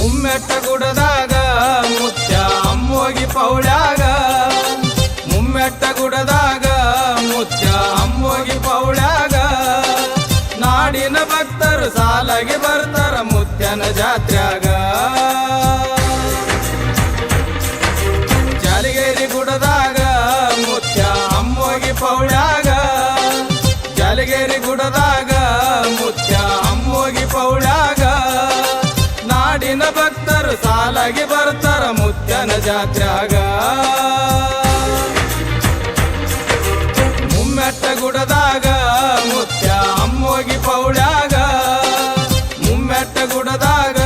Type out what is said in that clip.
ಮುಮ್ಮೆಟ್ಟ ಗುಡದಾಗ, ಮುತ್ಯ ಅಮ್ಮೋಗಿ ಪೌಳ್ಯಾಗ. ಮುಮ್ಮೆಟ್ಟ ಗುಡದಾಗ, ಮುತ್ಯ ಅಮ್ಮೋಗಿ ಪೌಳ್ಯಾಗ. ನಾಡಿನ ಭಕ್ತರು ಸಾಲಗೆ ಬರ್ತಾರ ಮುತ್ಯನ ಜಾತ್ರ್ಯಾಗ. ಜಾಲಿಗೇರಿ ಗುಡದಾಗ, ಮುತ್ಯ ಅಮ್ಮೋಗಿ ಪೌಳ್ಯಾಗ. ಜಾಲಿಗೇರಿ ಗುಡದಾಗ ಮುತ್ತನ ಭಕ್ತರು ಸಾಲಾಗಿ ಬರ್ತಾರ ಮುತ್ತನ ಜಾತ್ರಾಗ. ಮುಮ್ಮೆಟ್ಟ ಗುಡದಾಗ ಮುತ್ಯ ಅಮ್ಮೋಗಿ ಪೌಳ್ಯಾಗ. ಮುಮ್ಮೆಟ್ಟ ಗುಡದಾಗ